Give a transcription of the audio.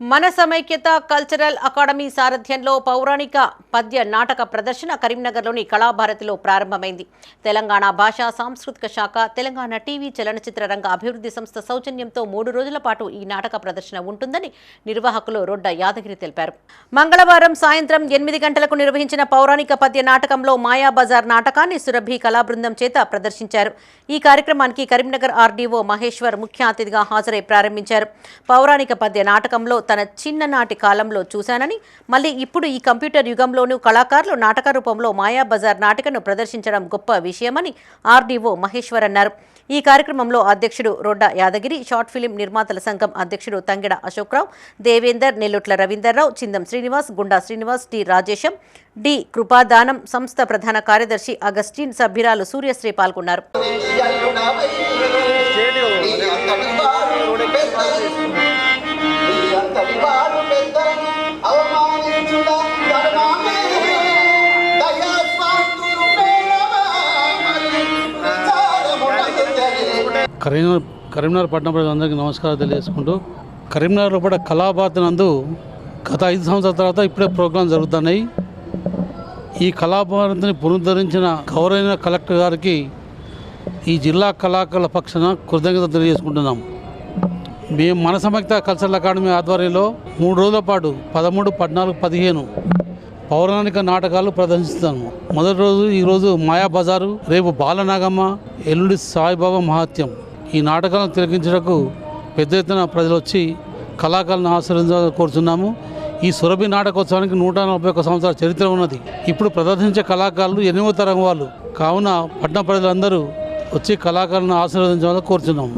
మన సమైక్యత cultural academy సారథ్యంలో పౌరాణిక పద్య నాటక ప్రదర్శన కరీంనగర్లోని కళాభారతిలో ప్రారంభమైంది. తెలంగాణ భాషా సాంస్కృతిక శాఖ తెలంగాణ టీవీ చలనచిత్ర రంగ అభివృద్ధి సంస్థ సౌజన్యంతో మూడు రోజుల పాటు ఈ నాటక ప్రదర్శన ఉంటుందని నిర్వాహకులు రొడ్డ యాదగిరి తెలిపారు. మంగళవారం సాయంత్రం ఎనిమిది గంటలకు నిర్వహించిన పౌరాణిక పద్య నాటకంలో మాయాబజార్ నాటకాన్ని సురభి కళాబృందం చేత ప్రదర్శించారు. ఈ కార్యక్రమానికి కరీంనగర్ ఆర్డీఓ మహేశ్వర్ ముఖ్య అతిథిగా హాజరై ప్రారంభించారు. పౌరాణిక పద్య నాటకంలో తన చిన్ననాటి కాలంలో చూశానని మళ్ళీ ఇప్పుడు ఈ కంప్యూటర్ యుగంలోనూ కళాకారులు నాటక రూపంలో మాయాబజార్ నాటికను ప్రదర్శించడం గొప్ప విషయమని ఆర్డీఓ మహేశ్వర్ అన్నారు. ఈ కార్యక్రమంలో అధ్యక్షుడు రొడ్డ యాదగిరి షార్ట్ ఫిలిం నిర్మాతల సంఘం అధ్యక్షుడు తంగెడ అశోక్రావు దేవేందర్ నెల్లుట్ల రవీందర్రావు చిందం శ్రీనివాస్ గుండా శ్రీనివాస్ టి రాజేశం డి కృపాదానం సంస్థ ప్రధాన కార్యదర్శి అగస్టిన్ సభ్యురాలు సూర్యశ్రీ పాల్గొన్నారు. కరీంనగర్ కరీంనగర్ పట్టణ ప్రజలందరికీ నమస్కారం తెలియజేసుకుంటూ కరీంనగర్లో కూడా కళాభారతి నందు గత ఐదు సంవత్సరాల తర్వాత ఇప్పుడే ప్రోగ్రాం జరుగుతున్నాయి. ఈ కళాభారతిని పునరుద్ధరించిన గౌరవైన కలెక్టర్ గారికి ఈ జిల్లా కళాకారుల పక్షాన కృతజ్ఞత తెలియజేసుకుంటున్నాం. మేము మన సమక్త కల్చరల్ అకాడమీ ఆధ్వర్యంలో మూడు రోజుల పాటు పదమూడు పద్నాలుగు పదిహేను పౌరాణిక నాటకాలు ప్రదర్శిస్తాము మొదటి రోజు ఈరోజు మాయా బజారు రేపు బాలనాగమ్మ ఎల్లుడి సాయిబాబా మహాత్యం ఈ నాటకాలను తిలకించడానికి పెద్ద ఎత్తున ప్రజలు వచ్చి కళాకారులను ఆశ్రయించాలని కోరుతున్నాము ఈ సురభి నాటకోత్సవానికి నూట నలభై ఒక్క సంవత్సరాల చరిత్ర ఉన్నది. ఇప్పుడు ప్రదర్శించే కళాకారులు ఎనిమిదో తరం వాళ్ళు. కావున పట్టణ ప్రజలందరూ వచ్చి కళాకారులను ఆశీర్వదించాలని కోరుతున్నాము